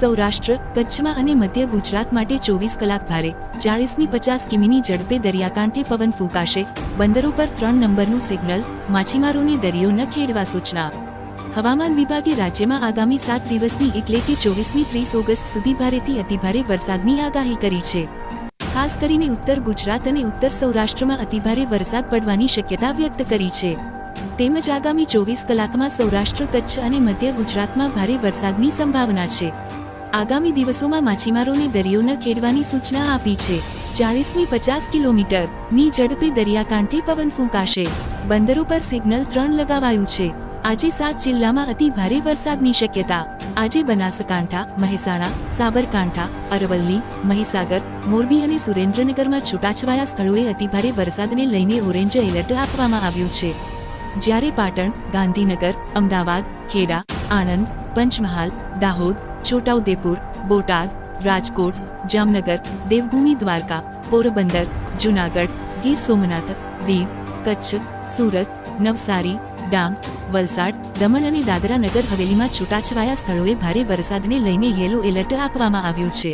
સૌરાષ્ટ્ર, કચ્છમાં અને મધ્ય ગુજરાત માટે ચોવીસ કલાક ભારે, ચાળીસની પચાસ કિમીની ઝડપે દરિયાકાંઠે પવન ફૂંકાશે. બંદરો પર ત્રણ નંબરનું સિગ્નલ, માછીમારોને દરિયો ન ખેડવા સૂચના. હવામાન વિભાગે રાજ્યમાં આગામી સાત દિવસની એટલે કે ચોવીસમી ત્રીસ ઓગસ્ટ સુધી ભારેથી અતિભારે વરસાદની આગાહી કરી છે. ખાસ કરીને ઉત્તર ગુજરાત અને ઉત્તર સૌરાષ્ટ્રમાં અતિભારે વરસાદ પડવાની શક્યતા વ્યક્ત કરી છે. તેમજ આગામી ચોવીસ કલાકમાં સૌરાષ્ટ્ર, કચ્છ અને મધ્ય ગુજરાતમાં ભારે વરસાદની સંભાવના છે. આગામી દિવસોમાં માછીમારોને દરિયો ન ખેડવાની સૂચના આપી છે. ચાળીસમી પચાસ કિલોમીટરની ઝડપે દરિયાકાંઠે પવન ફૂંકાશે. બંદરો પર સિગ્નલ ત્રણ લગાવાયું છે. આજે સાત જિલ્લામાં અતિ ભારે વરસાદની શક્યતા. આજે બનાસકાંઠા, મહેસાણા, સાબરકાંઠા, અરવલ્લી, મહીસાગર, મોરબી અને સુરેન્દ્રનગરમાં છૂટાછવાયા સ્થળોએ અતિભારે વરસાદને લઈને ઓરેન્જ એલર્ટ આપવામાં આવ્યું છે. જ્યારે પાટણ, ગાંધીનગર, અમદાવાદ, ખેડા, આણંદ, પંચમહાલ, દાહોદ છોટાઉદેપુર, બોટાદ, રાજકોટ, જામનગર, દેવભૂમિ, દ્વારકા, પોરબંદર, જૂનાગઢ, ગીર સોમનાથ, દીવ, કચ્છ, સુરત, નવસારી, ડાંગ, વલસાડ, દમણ અને દાદરા નગર હવેલીમાં છૂટાછવાયા સ્થળોએ ભારે વરસાદને લઈને યેલો એલર્ટ આપવામાં આવ્યું છે.